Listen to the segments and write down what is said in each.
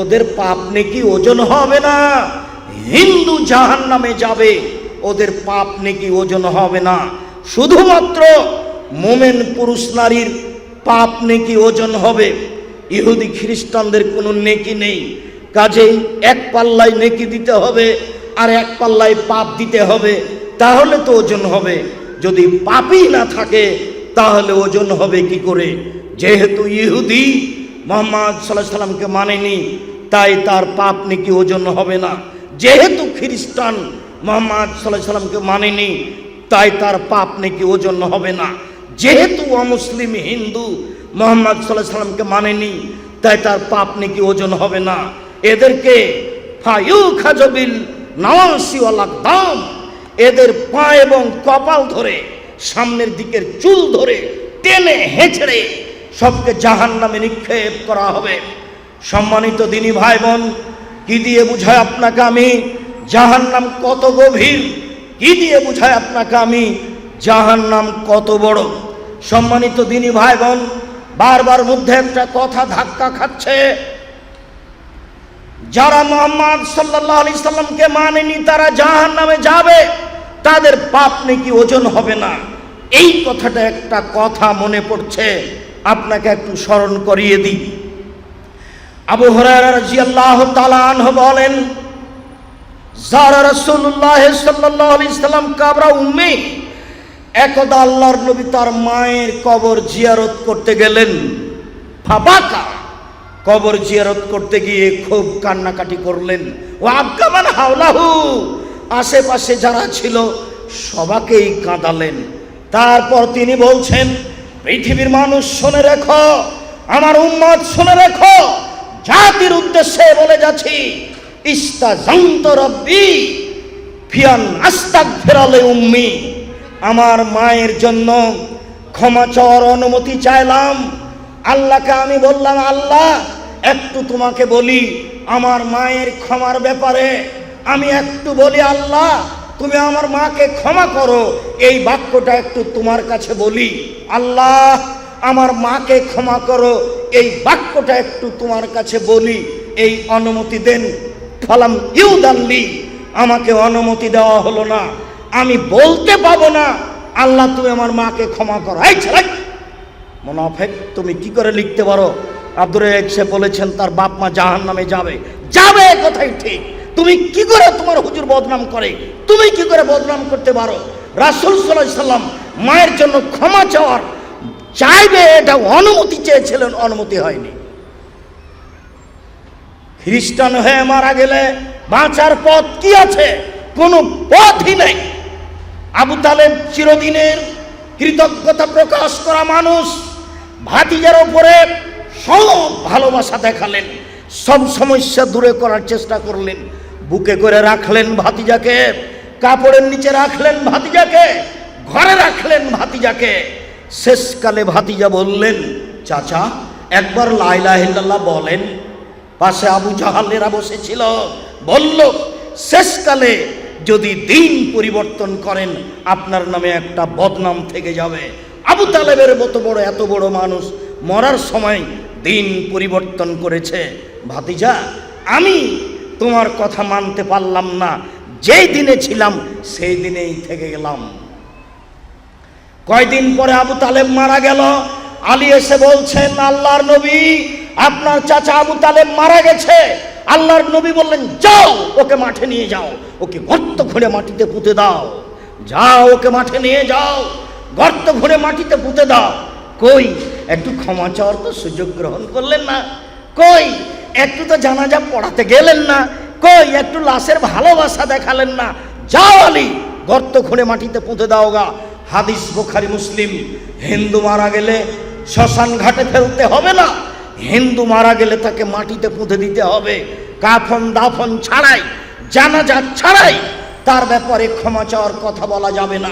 ওদের পাপ নেকি ওজন হবে না। হিন্দু জাহান নামে যাবে, ওদের পাপ নেকি ওজন হবে না। শুধুমাত্র মোমেন পুরুষ নারীর পাপ নেকি ওজন হবে। ইহুদি খ্রিস্টানদের কোনো নেকি নেই। কাজেই এক পাল্লায় নেকি দিতে হবে আর এক পাল্লায় পাপ দিতে হবে, তাহলে তো ওজন হবে। যদি পাপই না থাকে, তাহলে ওজন হবে কি করে? যেহেতু ইহুদি মোহাম্মদ সাল্লাহ সাল্লামকে মানেনি, তাই তার পাপ নাকি ওজন হবে না। যেহেতু খ্রিস্টান, মোহাম্মদ সাল্লাহ সাল্লামকে মানেনি, তাই তার পাপ নাকি ওজন হবে না। যেহেতু অমুসলিম, হিন্দু, মোহাম্মদ সাল্লাহ সাল্লামকে মানেনি, তাই তার পাপ নাকি ওজন হবে না। এদেরকে ফায়ু খাজবিল নওয়াসি দাম এদের পা এবং কপাল ধরে, সামনের দিকের চুল ধরে, টেনে হেঁচড়ে সবকে জাহান নামে নিক্ষেপ করা হবে। সম্মানিত দিনী ভাই বোন কি দিয়ে বুঝায় আপনাকে আমি? জাহান নাম কত গভীর? কি দিয়ে বুঝায় আপনাকে আমি? জাহান নাম কত বড়? সম্মানিত দিনী ভাই বোন বারবার মধ্যে একটা কথা ধাক্কা খাচ্ছে। যারা মোহাম্মদ সাল্লাহ আলি সাল্লামকে মানেনি, তারা জাহান নামে যাবে। তাদের পাপ নাকি ওজন হবে না। এই কথাটা একটা কথা মনে পড়ছে। আপনাকে একটু স্মরণ করিয়ে দিই। আবু হরাজিয়াল্লাহ তালান বলেন, যারা রসুল্লাহ সাল্লাহ আলি সাল্লাম কাবরা উম্মে, একদা আল্লাহর নবী তার মায়ের কবর জিয়ারত করতে গেলেন। ফাবাকা, কবর জিয়ারত করতে গিয়ে খুব কান্নাকাটি করলেন। ও আবগামান হাওলাহু, আশেপাশে যারা ছিল সবাকেই কাঁদালেন। তারপর তিনি বলছেন পৃথিবীর মানুষ শুনে রেখো, আমার উম্মত শুনে রেখো, জাতির উদ্দেশ্যে বলে যাচ্ছি রব্বি ফিয়ান উম্মি। আমার মায়ের জন্য ক্ষমা চাওয়ার অনুমতি চাইলাম। আল্লাহকে আমি বললাম, আল্লাহ, একটু তোমাকে বলি, আমার মায়ের ক্ষমার ব্যাপারে আমি একটু বলি, আল্লাহ তুমি আমার মাকে ক্ষমা করো। এই বাক্যটা একটু তোমার কাছে বলি। আল্লাহ, আমার মাকে ক্ষমা করো। এই বাক্যটা একটু তোমার কাছে বলি। এই অনুমতি দেন। ফলাম ইউদাল্লি, আমাকে অনুমতি দেওয়া হলো না। আমি বলতে পাবো না। আল্লাহ, তুমি আমার মাকে ক্ষমা করো। এই ছেলে! মোনাফেক, তুমি কি করে লিখতে পারো? আব্দুর সে বলেছেন, তার বাপ মা জাহান নামে যাবে। যাবে কথাই ঠিক? তুমি কি করে তোমার হুজুর বদনাম করে? তুমি কি করে বদনাম করতে পারো? রাসুল সাল্লাহ সাল্লাম মায়ের জন্য ক্ষমা চাওয়ার চাইবে, এটা অনুমতি চেয়েছিলেন, অনুমতি হয়নি। খ্রিস্টান হয়ে মারা গেলে বাঁচার পথ কি আছে? কোনো পথই নেই। আবু তালেব চিরদিনের কৃতজ্ঞতা প্রকাশ করা মানুষ। ভাতিজার ওপরে সব ভালোবাসা দেখালেন, সব সমস্যা দূরে করার চেষ্টা করলেন। বুকে করে রাখলেন ভাতিজাকে, কাপড়ের নিচে রাখলেন ভাতিজাকে, ঘরে রাখলেন ভাতিজাকে। শেষকালে ভাতিজা বললেন, চাচা, একবার লাইলা হিল্লাল্লাহ বলেন। পাশে আবু জাহালেরা বসেছিল, বলল, শেষকালে যদি দিন পরিবর্তন করেন, আপনার নামে একটা বদনাম থেকে যাবে। আবু তালেবের মতো বড়, এত বড় মানুষ মরার সময় দিন পরিবর্তন করেছে। ভাতিজা, আমি তোমার কথা মানতে পারলাম না। যেই দিনে ছিলাম, সেই দিনেই থেকে গেলাম। কয়দিন পরে আবু তালেব মারা গেল? আলী এসে বলছেন, আল্লাহর নবী, আপনার চাচা আবু তালেব মারা গেছে। আল্লাহর নবী বললেন, যাও, ওকে মাঠে নিয়ে যাও। ওকে গর্ত খুঁড়ে মাটিতে পুঁতে দাও। যাও, ওকে মাঠে নিয়ে যাও। গর্ত খুঁড়ে মাটিতে পুঁতে দাও। কই? একটু ক্ষমা চাওয়ার তো সুযোগ গ্রহণ করলেন না। কই? একটু তো জানাজা পড়াতে গেলেন না। কই? একটু লাশের ভালোবাসা দেখালেন না। যাও আলী, গর্ত খুঁড়ে মাটিতে পুঁতে দাও গা। হাদিস বোখারি, মুসলিম। হিন্দু মারা গেলে শ্মশান ঘাটে ফেলতে হবে না। হিন্দু মারা গেলে তাকে মাটিতে পুঁতে দিতে হবে। কাফন দাফন ছাড়াই, জানাজা ছাড়াই তার ব্যাপারে ক্ষমা চাওয়ার কথা বলা যাবে না।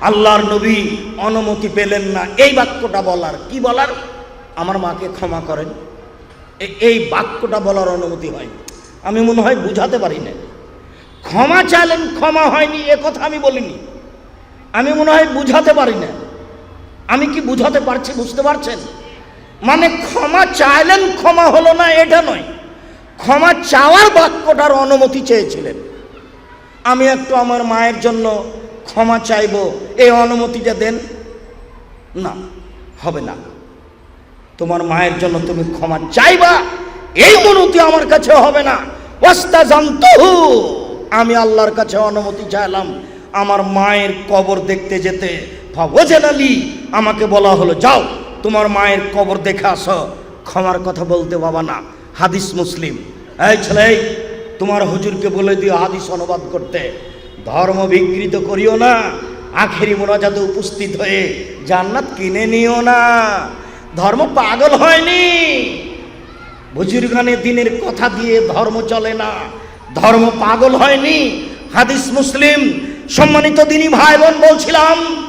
আল্লাহর নবী অনুমতি পেলেন না। এই বাক্যটা বলার। কি বলার? আমার মাকে ক্ষমা করেন। এই বাক্যটা বলার অনুমতি হয় আমি মনে হয় বুঝাতে পারি না ক্ষমা চাইলেন, ক্ষমা হয়নি, এ কথা আমি বলিনি। আমি মনে হয় বুঝাতে পারি না আমি কি বুঝাতে পারছি, বুঝতে পারছেন? মানে ক্ষমা চাইলেন, ক্ষমা হলো না, এটা নয়। ক্ষমা চাওয়ার বাক্যটার অনুমতি চেয়েছিলেন। আমি একটু আমার মায়ের জন্য ক্ষমা চাইব, এই অনুমতিটা দেন? না, হবে না। তোমার মায়ের জন্য তুমি ক্ষমা চাইবা। এই অনুমতি আমার কাছে হবে না। ওয়াস্তা জানতহু আমি আল্লাহর কাছে অনুমতি চাইলাম। আমার মায়ের কবর দেখতে যেতে। ওজেন আলী আমাকে বলা হলো, যাও, তোমার মায়ের কবর দেখে আসো। ক্ষমার কথা বলতে বাবা না। হাদিস মুসলিম। এই ছেলে, তোমার হুজুরকে বলে দিও হাদিস অনুবাদ করতে। ধর্ম বিকৃত করিও না। আখেরি মোনাজাতে উপস্থিত হয়ে জান্নাত কিনে নিও না। ধর্ম পাগল হয়নি। বুজুর্গানে দিনের কথা দিয়ে ধর্ম চলে না। ধর্ম পাগল হয়নি। হাদিস মুসলিম, সম্মানিত দিনী ভাই বোন বলছিলাম,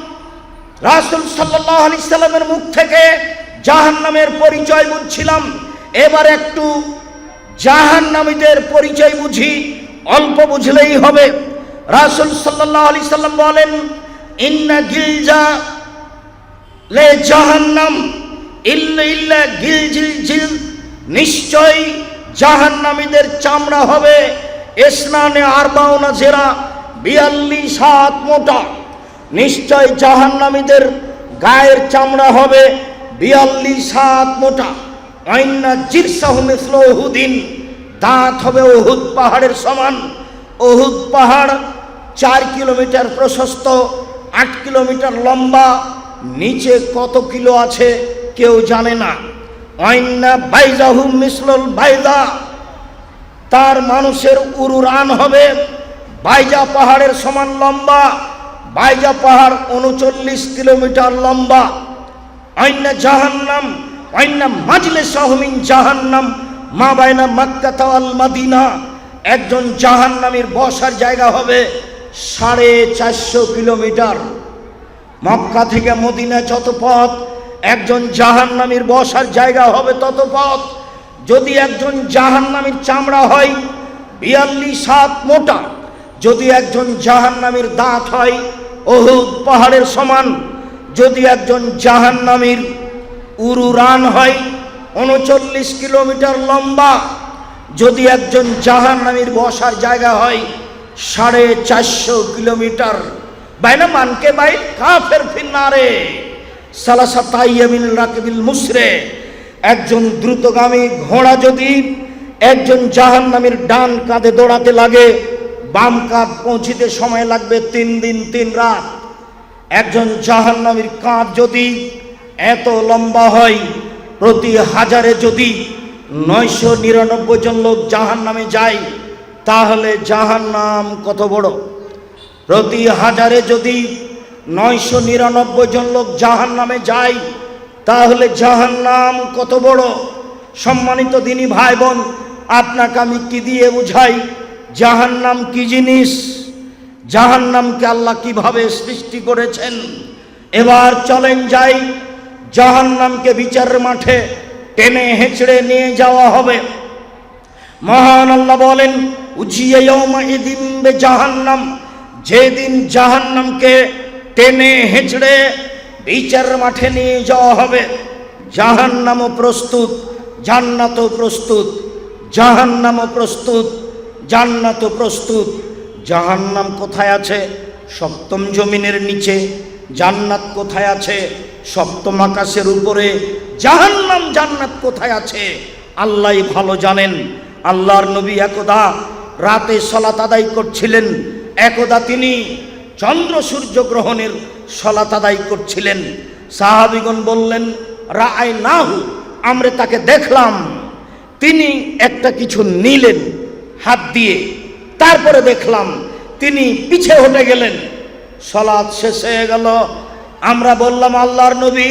রাসুল সাল্লামের মুখ থেকে জাহান নামের পরিচয় বুঝছিলাম। এবার একটু জাহান নামীদের পরিচয় বুঝি, অল্প বুঝলেই হবে। রাসুল সাল্লাহ আলি সাল্লাম বলেন, ইন্না গিলজা লে জাহান্নাম। ইল্লা ইল্লা গিল জিল জিল নিশ্চয় জাহান্নামীদের চামড়া হবে। স্নানে আরবাউনা জেরা, বিয়াল্লিশ হাত মোটা। নিশ্চয় জাহান্নামীদের গায়ের চামড়া হবে বিয়াল্লিশ হাত মোটা। আইনা জিরসাহ মিসল ওহুদিন দাঁত হবে ওহুদ পাহাড়ের সমান। ওহুদ পাহাড় চার কিলোমিটার প্রশস্ত, আট কিলোমিটার লম্বা, নিচে কত কিলো আছে কেউ জানে না। অন্যা বাইজাহু মিসলুল বাইদা তার মানুষের উরুরান হবে বাইজা পাহাড়ের সমান লম্বা। বাইজা পাহাড় উনচল্লিশ কিলোমিটার লম্বা। অন্য জাহান্নাম অন্য মাজলে সহমিন জাহান্নাম। মা বাইনা মাক্কা মাদিনা। একজন জাহান্নামীর বসার জায়গা হবে সাড়ে চারশো কিলোমিটার। মক্কা থেকে মদিনা যত পথ একজন জাহান্নামীর বসার জায়গা হবে তত পথ যদি একজন জাহান্নামীর চামড়া হয় বিয়াল্লিশ হাত মোটা। যদি একজন জাহান্নামীর দাঁত হয় অহুদ পাহাড়ের সমান। যদি একজন জাহান্নামীর উরুরান হয় উনচল্লিশ কিলোমিটার লম্বা। যদি একজন জাহান্নামীর বসার জায়গা হয় সাড়ে চারশো কিলোমিটার। বাইনা মানকে বাই কাফের ফিন্নারে। একজন দ্রুতগামী ঘোড়া যদি একজন জাহান্নামীর ডান কাঁধে দৌড়াতে লাগে, বাম কাঁধ পৌঁছিতে সময় লাগবে তিন দিন, তিন রাত। একজন জাহান্নামীর কাঁধ যদি এত লম্বা হয়, প্রতি হাজারে যদি নয়শো নিরানব্বই জন লোক জাহান নামে যায়, তাহলে জাহান্নাম কত বড়? প্রতি হাজারে যদি নয়শো নিরানব্বই জন লোক জাহান নামে যায়। তাহলে জাহান্নাম কত বড়? সম্মানিত দিনী ভাই বোন আপনাকে আমি কি দিয়ে বুঝাই? জাহান্নাম কি জিনিস? জাহান্নামকে আল্লাহ কীভাবে সৃষ্টি করেছেন? এবার চলেন যাই। জাহান্নামকে বিচারের মাঠে টেনে হেঁচড়ে নিয়ে যাওয়া হবে। মহান আল্লাহ বলেন, উজিয়ে জাহান্নাম। যেদিন জাহান্নামকে টেনে হেঁচড়ে বিচার মাঠে নিয়ে যাওয়া হবে। জাহান্নামও প্রস্তুত, জান্নাতও প্রস্তুত, জাহান্নামও প্রস্তুত, জান্নাতও প্রস্তুত। জাহান্নাম কোথায় আছে? সপ্তম জমিনের নিচে। জান্নাত কোথায় আছে? সপ্তম আকাশের উপরে। জাহান্নাম জান্নাত কোথায় আছে? আল্লাহ ভালো জানেন। আল্লাহর নবী একদা রাতে সলাত আদায় করছিলেন। একদা তিনি চন্দ্র সূর্য গ্রহণের সলাত আদায় করছিলেন। সাহাবিগণ বললেন রায় নাহু আমরা তাকে দেখলাম। তিনি একটা কিছু নিলেন হাত দিয়ে। তারপরে দেখলাম, তিনি পিছে হটে গেলেন। সলাৎ শেষ হয়ে গেল। আমরা বললাম, আল্লাহর নবী,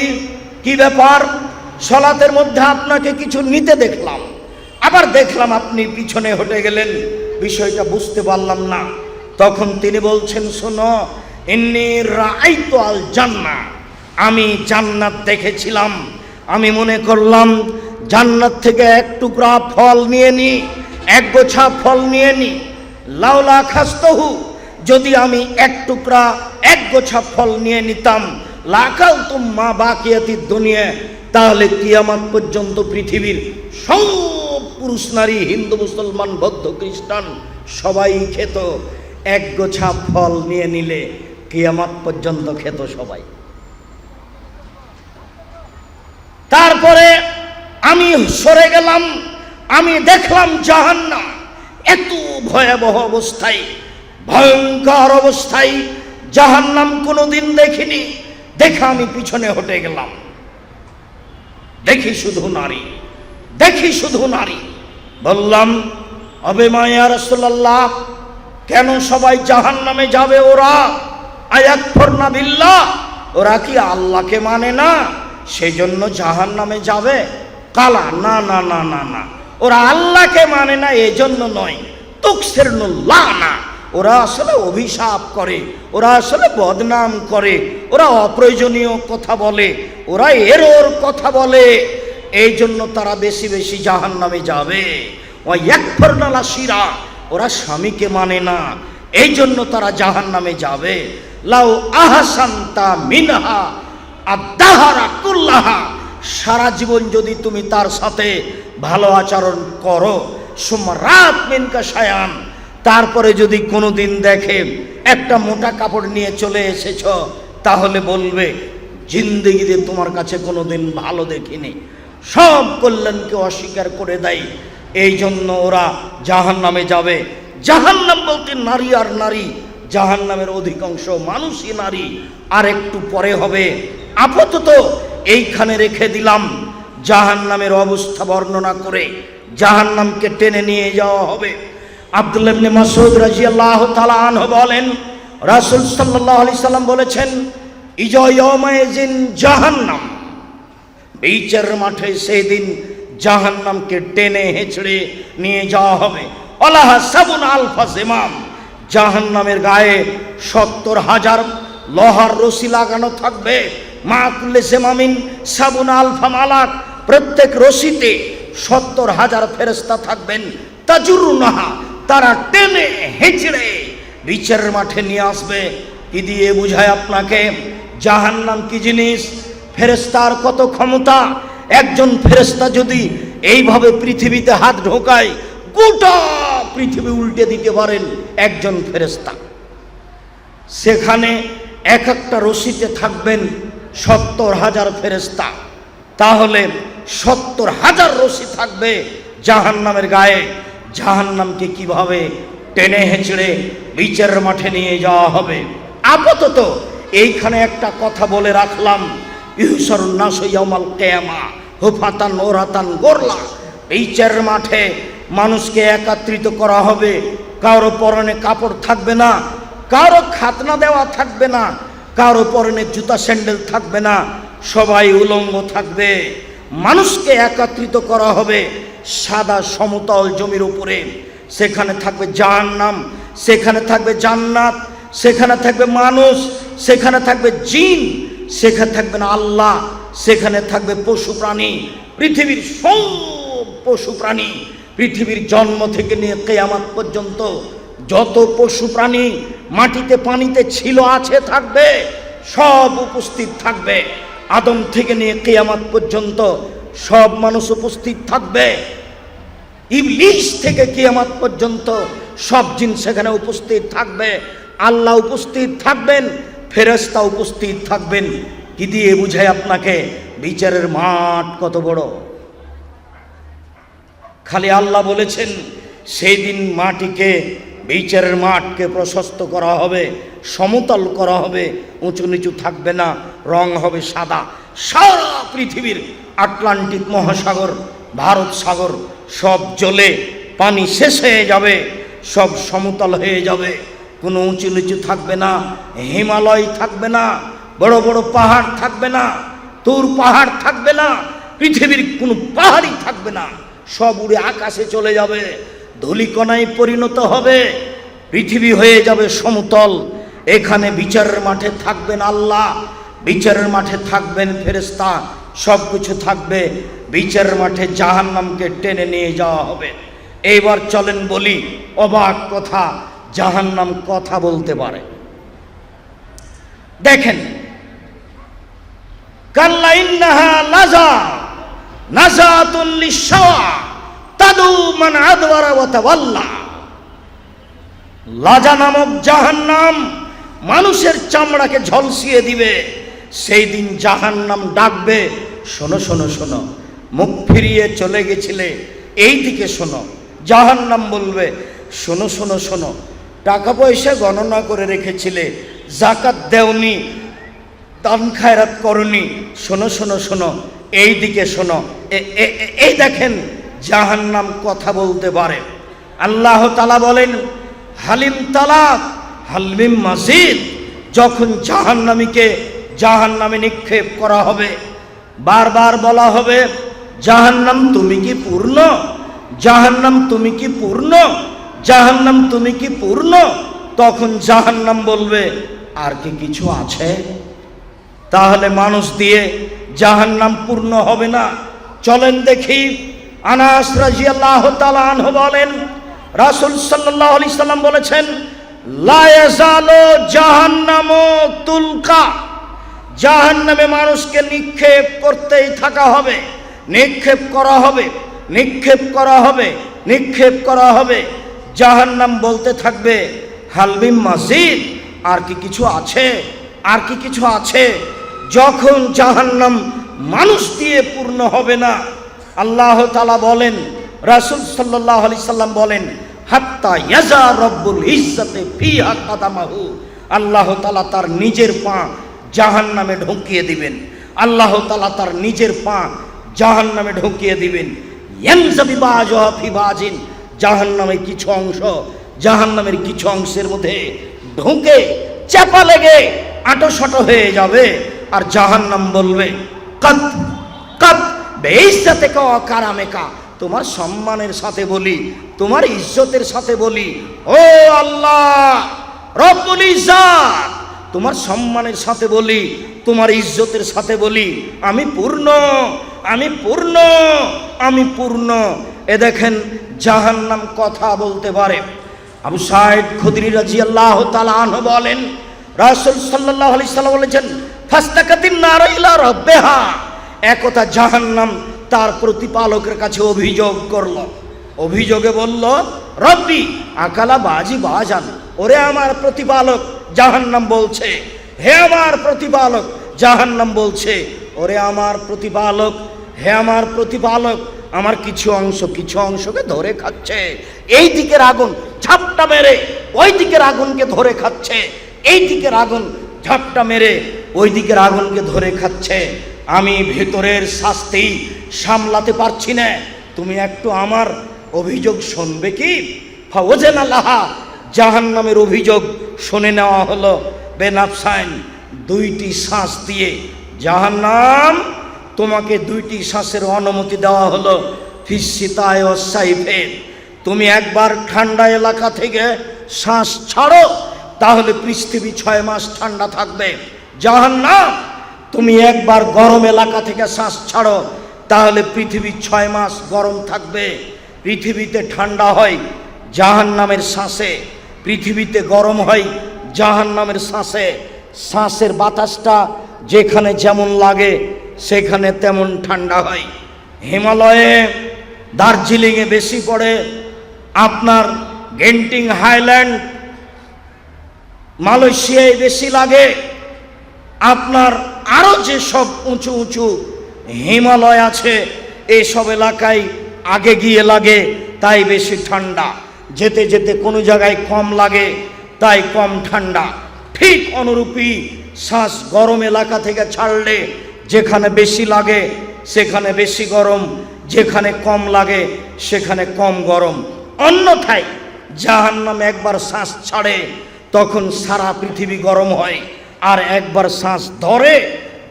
কি ব্যাপার? সলাতের মধ্যে আপনাকে কিছু নিতে দেখলাম। আবার দেখলাম আপনি পিছনে হটে গেলেন। বিষয়টা বুঝতে পারলাম না। তখন তিনি বলছেন, শোনো, ইন্নি রাইতো আল জান্না আমি জান্নাত দেখেছিলাম। আমি মনে করলাম, জান্নাত থেকে এক টুকরা ফল নিয়ে নি, এক গোছা ফল নিয়ে নি। লাউলা খাস্তহু, যদি আমি এক টুকরা, এক গোছা ফল নিয়ে নিতাম লাকাল তুম্মা বাকিয়াতির দুনিয়া, তাহলে কিয়ামাত পর্যন্ত পৃথিবীর সব পুরুষ নারী, হিন্দু, মুসলমান, বৌদ্ধ, খ্রিস্টান সবাই খেত। এক গোছা ফল নিয়ে নিলে কিয়ামাত পর্যন্ত খেত সবাই। তারপরে আমি সরে গেলাম, আমি দেখলাম জাহান্নাম এত ভয়াবহ অবস্থায়, ভয়ঙ্কর অবস্থায়, জাহান্নাম কোনোদিন দেখিনি, দেখে আমি পিছনে হটে গেলাম। দেখি শুধু নারী, দেখি শুধু নারী। বললাম, অবে মায়া রসুল্লাহ কেন সবাই জাহান নামে যাবে ওরা? আয়াত ফরনা বিল্লাহ। ওরা কি আল্লাহকে মানে না? সেই জন্য জাহান নামে যাবে। কালা, না না না না না। ওরা আল্লাহকে মানে না এই জন্য নয়। তুকসের না ওরা আসলে অভিশাপ করে। ওরা আসলে বদনাম করে। ওরা অপ্রয়োজনীয় কথা বলে। ওরা এর ওর কথা বলে। এই জন্য তারা বেশি বেশি জাহান নামে যাবে। ওই একফরনালা শিরা ওরা স্বামীকে মানে না। এই জন্য তারা জাহান নামে যাবে। লাউ আহাসান্তা মিনহা আদাহারা কুল্লাহা। সারা জীবন যদি তুমি তার সাথে ভালো আচরণ করো রাত মিনকা সায়ান তারপরে যদি কোনো দিন দেখে একটা মোটা কাপড় নিয়ে চলে এসেছ, তাহলে বলবে, জিন্দগিতে তোমার কাছে কোনো দিন ভালো দেখিনি। সব কল্যাণকে অস্বীকার করে দেয়। এই জন্য ওরা জাহান নামে যাবে। জাহান নাম বলতে নারী আর নারী। জাহান নামের অধিকাংশ মানুষই নারী। আর একটু পরে হবে। আপাতত এইখানে রেখে দিলাম। জাহান নামের অবস্থা বর্ণনা করে জাহান নামকে টেনে নিয়ে যাওয়া হবে। আব্দুল্লাহ ইবনে মাসউদ রাদিয়াল্লাহু তাআলা বলেন, রাসূল সাল্লাল্লাহু আলাইহি সাল্লাম বলেছেন ইজয়ামাইজিন জাহান্নাম। বিচার মাঠে সেদিন জাহান্নামকে টেনে হেঁচড়ে নিয়ে যাওয়া হবে। আল্লাহ সাবুন আলফা সেমাম জাহান্নামের গায়ে সত্তর হাজার লোহার রশি লাগানো থাকবে। মা কুল্লে সেমামিন সাবুন আলফা মালাক, প্রত্যেক রশিতে সত্তর হাজার ফেরেস্তা থাকবেন। তাজুরুনাহা, তারা টেনে হেঁচড়ে বিচারের মাঠে নিয়ে আসবে। কি দিয়ে বুঝায় আপনাকে? জাহান্নাম কি জিনিস? ফেরেস্তার কত ক্ষমতা? একজন ফেরেস্তা যদি এইভাবে পৃথিবীতে হাত ঢোকায়, গোটা পৃথিবী উল্টে দিতে পারেন একজন ফেরেস্তা সেখানে এক একটা রশিতে থাকবেন সত্তর হাজার ফেরেস্তা তাহলে সত্তর হাজার রশি থাকবে জাহান নামের গায়ে। জাহান নামকে কীভাবে টেনে হেঁচড়ে বিচারের মাঠে নিয়ে যাওয়া হবে? আপাতত এইখানে একটা কথা বলে রাখলাম। ইহুসরুন্নাসয়ামাল কেয়ামা, হুফাতান ওরাতান গোরলা। মাঠে মানুষকে একত্রিত করা হবে। কারও পরনে কাপড় থাকবে না, কারও খাতনা দেওয়া থাকবে না, কারও পরনে জুতা স্যান্ডেল থাকবে না, সবাই উলঙ্গ থাকবে। মানুষকে একত্রিত করা হবে সাদা সমতল জমির উপরে। সেখানে থাকবে জাহান্নাম, সেখানে থাকবে জান্নাত, সেখানে থাকবে মানুষ, সেখানে থাকবে জিন। সেখানে থাকবে না আল্লাহ, সেখানে থাকবে পশু প্রাণী, পৃথিবীর সব পশু প্রাণী, পৃথিবীর জন্ম থেকে নিয়ে কেয়ামাত পর্যন্ত যত পশু প্রাণী মাটিতে পানিতে ছিল, আছে, থাকবে, সব উপস্থিত থাকবে। আদম থেকে নিয়ে কেয়ামাত পর্যন্ত সব মানুষ উপস্থিত থাকবে। ইবলিশ থেকে কিয়ামাত পর্যন্ত সব জিন সেখানে উপস্থিত থাকবে। আল্লাহ উপস্থিত থাকবেন ফেরেস্তা উপস্থিত থাকবেন। কি দিয়ে বুঝায় আপনাকে? বিচারের মাঠ কত বড়? খালি আল্লাহ বলেছেন সেই দিন মাটিকে, বিচারের মাঠকে প্রশস্ত করা হবে, সমতল করা হবে, উঁচু নিচু থাকবে না, রং হবে সাদা। সারা পৃথিবীর আটলান্টিক মহাসাগর, ভারত সাগর, সব জলে পানি শেষ হয়ে যাবে, সব সমতল হয়ে যাবে। কোনো উঁচু নিচু থাকবে না, হিমালয় থাকবে না, বড় বড় পাহাড় থাকবে না, তোর পাহাড় থাকবে না, পৃথিবীর কোনো পাহাড়ই থাকবে না, সব উড়ে আকাশে চলে যাবে, ধুলিকণায় পরিণত হবে, পৃথিবী হয়ে যাবে সমতল, এখানে বিচারের মাঠে থাকবেন আল্লাহ, বিচারের মাঠে থাকবেন ফেরেস্তা সব কিছু থাকবে, বিচারের মাঠে জাহান্নামকে টেনে নিয়ে যাওয়া হবে। এইবার চলেন বলি, অবাক কথা জাহান্নাম কথা বলতে পারে। দেখেন। কাল্লা লাজা নাজাতুল লিসাওয়া তাদু মান মানুষের চামড়াকে ঝলসিয়ে দিবে, সেই দিন জাহান্নাম ডাকবে, শোনো শোনো শোনো, মুখ ফিরিয়ে চলে গেছিলে এই দিকে শোনো, জাহান্নাম বলবে, শোনো শোনো শোনো টাকা পয়সা গণনা করে রেখেছিলে জাকাত দেওনি, দান খায়রাত করনি। শোনো শোনো শোনো এই দিকে শোনো এই দেখেন জাহান্নাম কথা বলতে পারে। আল্লাহ তালা বলেন, হালিম তালা হালিম মাজিদ। যখন জাহান্নামীকে জাহান্নামে নিক্ষেপ করা হবে, বারবার বলা হবে, জাহান্নাম তুমি কি পূর্ণ? জাহান্নাম তুমি কি পূর্ণ? জাহান্নাম তুমি কি পূর্ণ? তখন জাহান্নাম বলবে, আর কি কিছু আছে? তাহলে মানুষ দিয়ে জাহান্নাম পূর্ণ হবে না। চলেন দেখি, আনাস রাজিয়াল্লাহ তাআলা বলেন, রাসূল সাল্লাল্লাহু আলাইহি সাল্লাম বলেছেন, লা ইয়াজালু জাহান্নামু তুলকা। জাহান্নামে মানুষকে নিক্ষেপ করতেই থাকা হবে, নিক্ষেপ করা হবে, নিক্ষেপ করা হবে, নিক্ষেপ করা হবে। জাহান্নাম বলতে থাকবে হালবিম মাজিদ। আর কি কিছু আছে? আর কি কিছু আছে? যখন জাহান্নাম মানুষ দিয়ে পূর্ণ হবে না, আল্লাহ তালা বলেন, রাসূল সাল্লাল্লাহু আলাইহি সাল্লাম বলেন, হাত্তা ইয়াজা রব্বুল ইজ্জাতে ফিহা কাদামাহু। আল্লাহ তালা তার নিজের পা জাহান নামে ঢুকিয়ে দিবেন। আল্লাহ তালা তার নিজের পা জাহান নামে ঢুকিয়ে দিবেন। ইয়ানজাবি বাজহা ফি বাজিন। জাহান নামের কিছু অংশ জাহান নামের কিছু অংশের মধ্যে ঢুকে চাপা লেগে আটো শটো হয়ে যাবে। আর জাহান্নাম বলবে কত কত বেইজ্জাতে কা কারামেকা, তোমার সম্মানের সাথে বলি, তোমার ইজ্জতের সাথে বলি, ও আল্লাহ, রব্বুল ইজ্জাত, তোমার সম্মানের সাথে বলি, তোমার ইজ্জতের সাথে বলি, আমি পূর্ণ আমি পূর্ণ আমি পূর্ণ। এ দেখেন জাহান্নাম কথা বলতে পারে। আবু সাইদ খুদরি রাজি আল্লাহ তালাহ বলেন, রাসুল সাল্লাহ আলি সাল্লাম বলেছেন, ফাস্তাকাতিন নারাইলা রব্বেহা। একতা জাহান্নাম তার প্রতিপালকের কাছে অভিযোগ করল। অভিযোগে বলল, রব্বি, আকালা বাজি বাজান। ওরে আমার প্রতিপালক, জাহান্নাম বলছে। হে আমার প্রতিপালক, জাহান্নাম বলছে। ওরে আমার প্রতিপালক, হে আমার প্রতিপালক আমার কিছু অংশ, কিছু অংশকে ধরে খাচ্ছে। এই দিকের আগুন ঝাপটা মেরে, ওই দিকের আগুনকে ধরে খাচ্ছে। এই দিকের আগুন ঝাপটা মেরে, ওই দিকের আগুনকে ধরে খাচ্ছে। আমি ভেতরের শাস্তি সামলাতে পারছি না। তুমি একটু আমার অভিযোগ শুনবে কি? ফাওজেন জাহান নামের অভিযোগ শুনে নেওয়া হলো। বেনাফসাইন দুইটি শ্বাস দিয়ে জাহান্নাম তোমাকে দুইটি শ্বাসের অনুমতি দেওয়া হলো ফিসিতায় ও তুমি একবার ঠান্ডা এলাকা থেকে শ্বাস ছাড়ো, তাহলে পৃথিবী ছয় মাস ঠান্ডা থাকবে। জাহান্নাম! তুমি একবার গরম এলাকা থেকে শ্বাস ছাড়ো, তাহলে পৃথিবী ছয় মাস গরম থাকবে। পৃথিবীতে ঠান্ডা হয় জাহান নামের শ্বাসে। পৃথিবীতে গরম হয় জাহান নামের শ্বাসে। শ্বাসের বাতাসটা যেখানে যেমন লাগে সেখানে তেমন ঠান্ডা হয়। হিমালয়ে দার্জিলিংয়ে বেশি পড়ে আপনার গেন্টিং হাইল্যান্ড। মালয়েশিয়ায় বেশি লাগে। আপনার আরও যেসব উঁচু উঁচু হিমালয় আছে, এসব এলাকায় আগে গিয়ে লাগে, তাই বেশি ঠান্ডা। যেতে যেতে কোনো জায়গায় কম লাগে, তাই কম ঠান্ডা। ঠিক অনুরূপী শ্বাস গরম এলাকা থেকে ছাড়লে যেখানে বেশি লাগে, সেখানে বেশি গরম, যেখানে কম লাগে, সেখানে কম গরম। অন্যথায় জাহান্নাম একবার শ্বাস ছাড়ে, তখন সারা পৃথিবী গরম হয়। আর একবার শ্বাস ধরে,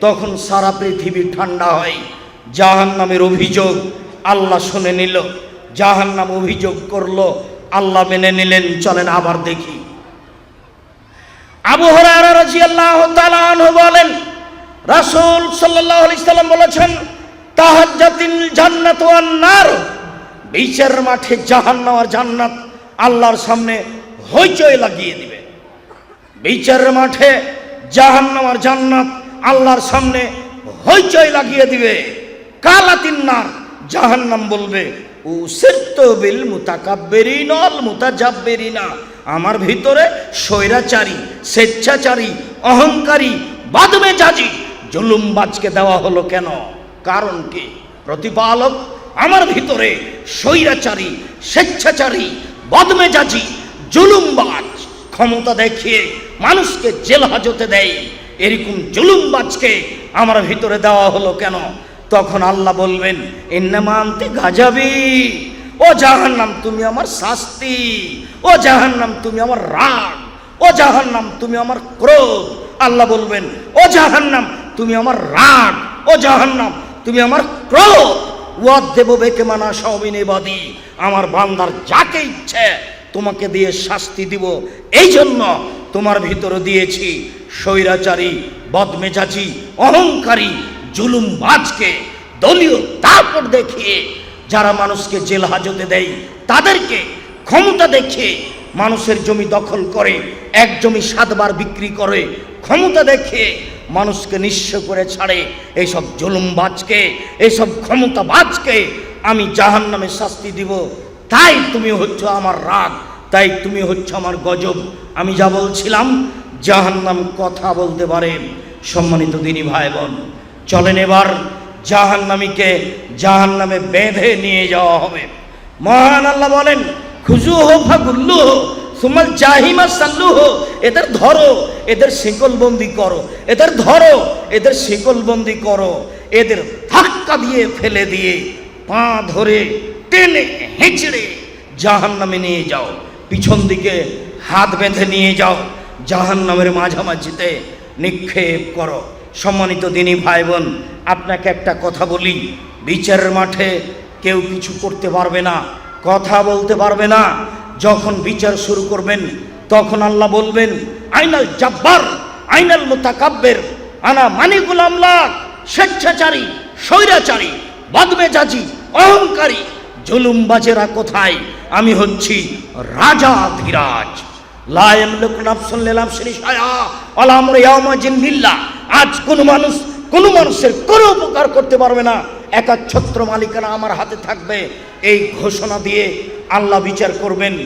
তখন সারা পৃথিবী ঠান্ডা হয়। জাহান নামের অভিযোগ আল্লাহ শুনে নিল। জাহান নাম অভিযোগ করল, আল্লাহ মেনে নিলেন, চলেন আবার দেখি। আবু হরারা রাদিয়াল্লাহু তাআলা আনহু বলেন রাসূল সাল্লাল্লাহু আলাইহি সাল্লাম বলেছেন, তাহাজ্জাতিল জান্নাত ওয়ান নার বিচার মাঠে জাহান্নাম আর জান্নাত আল্লাহর সামনে হইচই লাগিয়ে দিবে। বিচারের মাঠে জাহান্নাম আর জান্নাত আল্লাহর সামনে হইচই লাগিয়ে দিবে। কালাতিন্নার জাহান্নাম বলবে, উসিরত বিল মুতাকাব্বিরিন অল মুতাজাব্বিরিনা আমার ভিতরে স্বৈরাচারী, স্বেচ্ছাচারী, অহংকারী বাদমে জাজি জুলুমবাজকে দেওয়া হলো কেন? কারণ কি? প্রতিপালক আমার ভিতরে স্বৈরাচারী, স্বেচ্ছাচারী, বদমেজাজি, জুলুমবাজ ক্ষমতা দেখিয়ে মানুষকে জেল হাজতে দেয়। এরকম জুলুমবাজকে আমার ভিতরে দেওয়া হলো কেন? তখন আল্লাহ বলবেন এন্নামান্তি গাজাবি। ও জাহান্নাম, তুমি আমার শাস্তি। ও জাহান্নাম, তুমি আমার রাগ। ও জাহান্নাম, তুমি আমার ক্রোধ। আল্লাহ বলবেন, ও জাহান্নাম তুমি আমার রাগ ও জাহান্নাম, তুমি আমার ক্রোধ। ওয়াদ দেব বেকে মানা সবিনেবাদী আমার বান্দার যাকে ইচ্ছে তোমাকে দিয়ে শাস্তি দিব। এই জন্য তোমার ভিতরে দিয়েছি স্বৈরাচারী, বদমেজাজি, অহংকারী, জুলুমবাজকে দলীয় তারপর দেখিয়ে যারা মানুষকে জেল হাজতে দেয়, তাদেরকে ক্ষমতা দেখিয়ে মানুষের জমি দখল করে, এক জমি সাতবার বিক্রি করে, ক্ষমতা দেখিয়ে মানুষকে নিঃস্ব করে ছাড়ে। এইসব জুলুমবাজকে, এইসব ক্ষমতাবাজকে আমি জাহান নামে শাস্তি দিব। তাই তুমি হচ্ছ আমার রাগ, তাই তুমি হচ্ছ আমার গজব। আমি যা বলছিলাম, জাহান্নাম কথা বলতে পারে। সম্মানিত দিনী ভাই বোন চলেন এবার জাহান্নামীকে জাহান্নামে বেঁধে নিয়ে যাওয়া হবে। মহান আল্লাহ বলেন খুজু হো ফাগুল্লু সুমাল জাহিমা সাল্লু হো এদের ধরো, এদের শিকলবন্দি করো, এদের ধরো, এদের শিকলবন্দি করো, এদের ধাক্কা দিয়ে ফেলে দিয়ে পা ধরে টেনে হেঁচড়ে জাহান নামে নিয়ে যাও, পিছন দিকে হাত বেঁধে নিয়ে যাও জাহান নামের মাঝামাঝিতে নিক্ষেপ করো। সম্মানিত দিনী ভাই বোন আপনাকে একটা কথা বলি, বিচারের মাঠে কেউ কিছু করতে পারবে না, কথা বলতে পারবে না যখন বিচার শুরু করবেন, তখন আল্লাহ বলবেন, আইনাল জাব্বার, আইনাল মোতাকাব্যের আনা মানিকুল আমলাক, স্বেচ্ছাচারী, স্বৈরাচারী, বদমেজাজি, অহংকারী, জুলুমবাজেরা কোথায়? আমি হচ্ছি রাজা ধীরাজ। লায়ম লোক নাফসুল নাফসিন শায়া আলামর ইয়ামাজিন বিল্লাহ আজ কোন মানুষ কোন মানুষের কোনো উপকার করতে পারবে না। একা ছত্র মালিকানা আমার হাতে থাকবে। এই ঘোষণা দিয়ে আল্লাহ বিচার করবেন।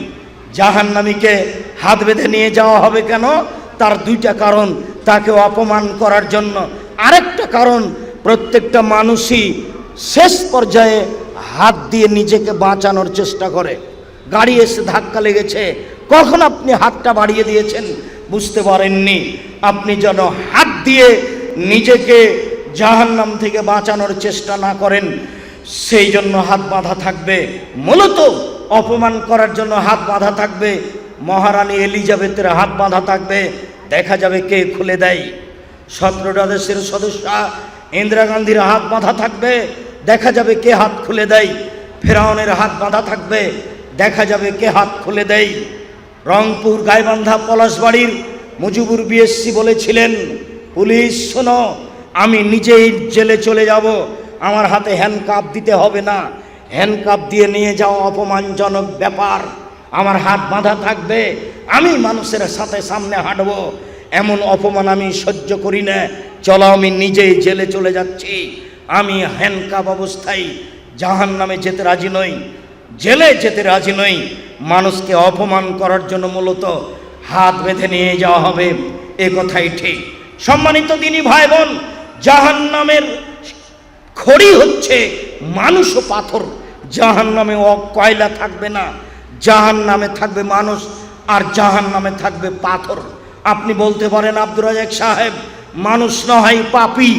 জাহান্নামীকে হাত বেঁধে নিয়ে যাওয়া হবে কেন? তার দুইটা কারণ। তাকে অপমান করার জন্য আরেকটা কারণ, প্রত্যেকটা মানুষই শেষ পর্যায়ে হাত দিয়ে নিজেকে বাঁচানোর চেষ্টা করে। গাড়ি এসে ধাক্কা লেগেছে। কখন আপনি হাতটা বাড়িয়ে দিয়েছেন? বুঝতে পারেননি। আপনি যেন হাত দিয়ে নিজেকে জাহান্নাম থেকে বাঁচানোর চেষ্টা না করেন, সেই জন্য হাত বাঁধা থাকবে। মূলত অপমান করার জন্য হাত বাঁধা থাকবে। মহারানী এলিজাবেথের হাত বাঁধা থাকবে। দেখা যাবে কে খুলে দেয়। সতেরোটা দেশের সদস্য ইন্দিরা গান্ধীর হাত বাঁধা থাকবে। দেখা যাবে কে হাত খুলে দেয়। ফেরাউনের হাত বাঁধা থাকবে। দেখা যাবে কে হাত খুলে দেয়। রংপুর গাইবান্ধা পলাশবাড়ির মুজিবুর বিএসসি বলেছিলেন পুলিশ, শোনো, আমি নিজেই জেলে চলে যাব। আমার হাতে হ্যান্ডকাপ দিতে হবে না। হ্যান্ডকাপ দিয়ে নিয়ে যাওয়া অপমানজনক ব্যাপার। আমার হাত বাঁধা থাকবে, আমি মানুষের সাথে সামনে হাঁটবো। এমন অপমান আমি সহ্য করি না। চলো, আমি নিজেই জেলে চলে যাচ্ছি। আমি হ্যান্ডকাপ অবস্থায় জাহান নামে যেতে রাজি নই। জেলে যেতে রাজি নই। মানুষকে অপমান করার জন্য মূলত হাত বেঁধে নিয়ে যাওয়া হবে। এ কথাই ঠিক। সম্মানিত দিনী ভাই বোন জাহান নামের খড়ি হচ্ছে মানুষ ও পাথর। জাহান নামে কয়লা থাকবে না জাহান নামে থাকবে মানুষ আর জাহান নামে থাকবে পাথর। আপনি বলতে পারেন আব্দুর রাজাক সাহেব, মানুষ নহাই পাপি।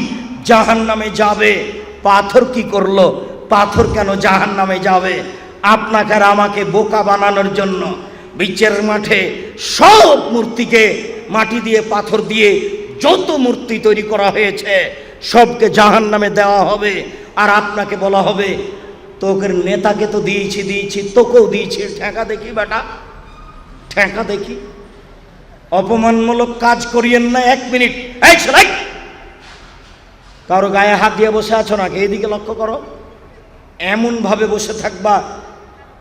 জাহান নামে যাবে, পাথর কি করল? পাথর কেন জাহান নামে যাবে? আপনাকে আর আমাকে বোকা বানানোর জন্য বিচারের মাঠে সব মূর্তিকে মাটি দিয়ে, পাথর দিয়ে যত মূর্তি তৈরি করা হয়েছে, সবকে জাহান নামে দেওয়া হবে। আর আপনাকে বলা হবে তোকে নেতাকে তো দিয়েছি দিয়েছি, তোকেও দিয়েছি। ঠেকা দেখি, বেটা। ঠেকা দেখি। অপমানমূলক কাজ করিয়েন না এক মিনিট! কারও গায়ে হাত দিয়ে বসে আছো নাকি? এইদিকে লক্ষ্য করো। এমনভাবে বসে থাকবা,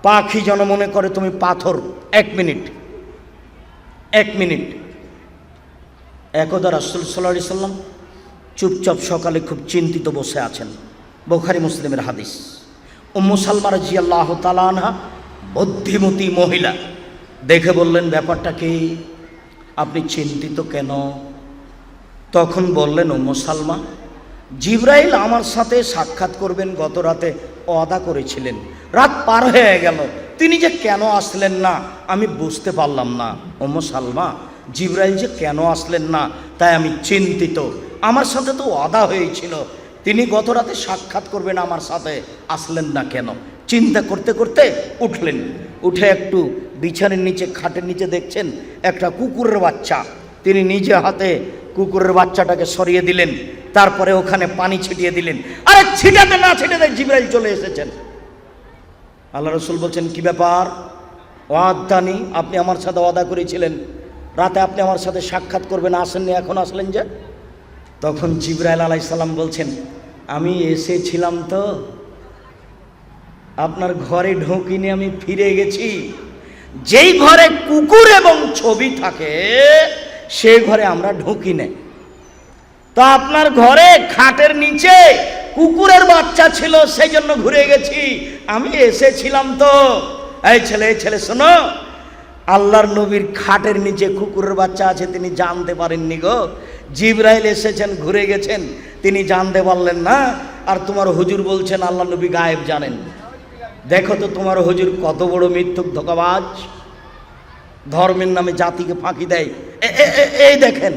পাখি যেন মনে করে তুমি পাথর। এক মিনিট। এক মিনিট। একদা রাসুল সাল্লাহ সাল্লাম চুপচাপ সকালে খুব চিন্তিত বসে আছেন। বোখারি মুসলিমের হাদিস। উম্মু সালমা রাজি আল্লাহ তালানহা বুদ্ধিমতী মহিলা। দেখে বললেন, ব্যাপারটা কি? আপনি চিন্তিত কেন? তখন বললেন, উম্মু সালমা, জিব্রাইল আমার সাথে সাক্ষাৎ করবেন। গত রাতে অদা করেছিলেন। রাত পার হয়ে গেল। তিনি যে কেন আসলেন না, আমি বুঝতে পারলাম না। ওমো সালমা জিব্রাইল যে কেন আসলেন না, তাই আমি চিন্তিত। আমার সাথে তো অদা হয়েছিল। তিনি গত রাতে সাক্ষাৎ করবেন আমার সাথে। আসলেন না কেন? চিন্তা করতে করতে উঠলেন। উঠে একটু বিছানের নিচে, খাটের নিচে দেখছেন একটা কুকুরের বাচ্চা। তিনি নিজে হাতে কুকুরের বাচ্চাটাকে সরিয়ে দিলেন। তারপরে ওখানে পানি ছিটিয়ে দিলেন। আরে ছিটাতে না ছিটাতে জিব্রাইল চলে এসেছেন। আল্লাহ রসুল বলছেন, কি ব্যাপার? ওয়াদানি আপনি আমার সাথে ওয়াদা করেছিলেন? রাতে আপনি আমার সাথে সাক্ষাৎ করবেন, আসেননি, এখন আসলেন যে? তখন জিব্রাইল আলাই সাল্লাম বলছেন, আমি এসেছিলাম তো, আপনার ঘরে ঢোকিনি, আমি ফিরে গেছি। যেই ঘরে কুকুর এবং ছবি থাকে সেই ঘরে আমরা ঢুকি না তো আপনার ঘরে খাটের নিচে কুকুরের বাচ্চা ছিল, সেই জন্য ঘুরে গেছি। আমি এসেছিলাম তো। এই ছেলে এই ছেলে, শোনো আল্লাহর নবীর খাটের নিচে কুকুরের বাচ্চা আছে, তিনি জানতে পারেননি গো। জিব্রাইল এসেছেন, ঘুরে গেছেন, তিনি জানতে পারলেন না। আর তোমার হুজুর বলছেন, আল্লাহ নবী গায়েব জানেন। দেখো তো তোমার হুজুর কত বড় মিথ্যুক ধোকাবাজ। ধর্মের নামে জাতিকে ফাঁকি দেয়। এই দেখেন,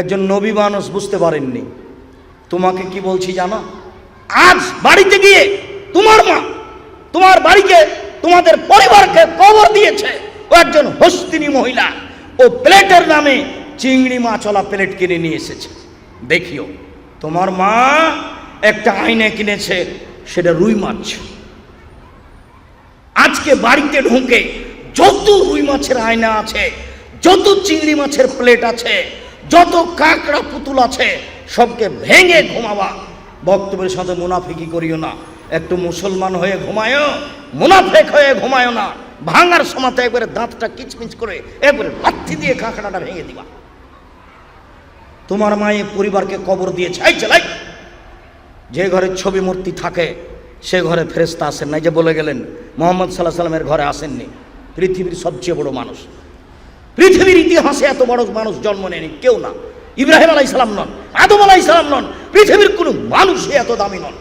একজন নবী মানুষ বুঝতে পারেননি। তোমাকে কি বলছি জানো? আজ বাড়িতে গিয়ে তোমার মা তোমার বাড়িকে, তোমাদের পরিবারকে কবর দিয়েছে। ও একজন হস্তিনী মহিলা ও প্লেটের নামে চিংড়ি মাছলা প্লেট কিনে নিয়ে এসেছে। দেখিও, তোমার মা একটা আইনে কিনেছে, সেটা রুই মাছ। আজকে বাড়িতে ঢুকে যত রুই মাছের আয়না আছে, যত চিংড়ি মাছের প্লেট আছে, যত কাঁকড়া পুতুল আছে, সবকে ভেঙে ঘুমাবা। বক্তব্যের সাথে মুনাফিকি করিও না। একটু মুসলমান হয়ে ঘুমায়ও মুনাফেক হয়ে ঘুমায়ও না। ভাঙার সময়তে একবারে দাঁতটা কিচমিচ করে একবারে লাথি দিয়ে কাঁকড়াটা ভেঙে দিবা। তোমার মায়ে পরিবারকে কবর দিয়ে ছাই চালাই যে ঘরে ছবি মূর্তি থাকে, সে ঘরে ফেরেস্তা আসেন নাই যে বলে গেলেন, মোহাম্মদ সাল্লাহ সাল্লামের ঘরে আসেননি। পৃথিবীর সবচেয়ে বড় মানুষ। পৃথিবীর ইতিহাসে এত বড় মানুষ জন্ম নেয়নি, কেউ না। ইব্রাহিম আলাই সালাম নন, আদম আলাই সালাম নন। পৃথিবীর কোনো মানুষই এত দামি নন।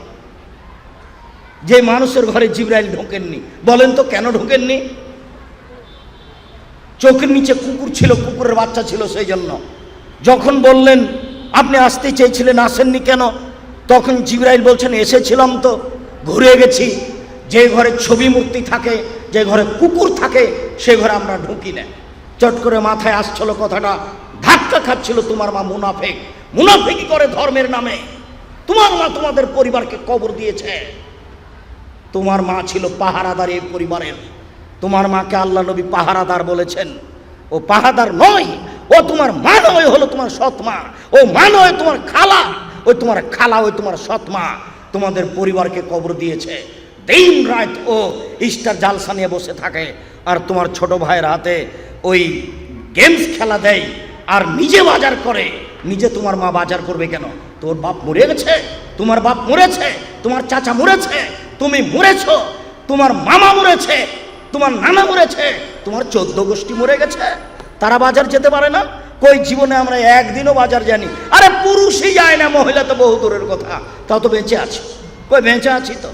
যে মানুষের ঘরে জিব্রাইল ঢোকেননি, বলেন তো কেন ঢোকেননি? চোখের নিচে কুকুর ছিল, কুকুরের বাচ্চা ছিল সেই জন্য। যখন বললেন, আপনি আসতে চেয়েছিলেন, আসেননি কেন? তখন জিব্রাইল বলছেন, এসেছিলাম তো, ঘুরে গেছি। যে ঘরে ছবি মূর্তি থাকে, যে ঘরে কুকুর থাকে, সে ঘরে আমরা ঢুকি না। চট করে মাথায় আসছিল কথাটা, ধাক্কা খাচ্ছিল, তোমার মা মুনাফেক মুনাফেকি করে ধর্মের নামে। তোমার মা তোমাদের পরিবারকে কবর দিয়েছে। তোমার মা ছিল পাহারাদার এই পরিবারের। তোমার মাকে আল্লাহ নবী পাহারাদার বলেছেন। ও পাহারাদার নয়, ও তোমার মা নয় হলো তোমার সৎ মা। ও মা নয় তোমার খালা, ওই তোমার খালা, ওই তোমার সৎ মা। তোমাদের পরিবারকে কবর দিয়েছে। দিন রাত ও ইস্টার জালসা নিয়ে বসে থাকে। আর তোমার ছোট ভাইয়ের হাতে ওই গেমস খেলা দেয় আর নিজে বাজার করে। নিজে তোমার মা বাজার করবে কেন? তোর বাপ মরে গেছে, তোমার বাপ মরেছে, তোমার চাচা মরেছে তুমি মরেছ, তোমার মামা মরেছে, তোমার নানা মরেছে, তোমার চোদ্দ গোষ্ঠী মরে গেছে। তারা বাজার যেতে পারে না। কই জীবনে আমরা একদিনও বাজার জানি আরে পুরুষই যায় না, মহিলা তো বহু দূরের কথা। তাও তো বেঁচে আছে। কই বেঁচে আছি তো?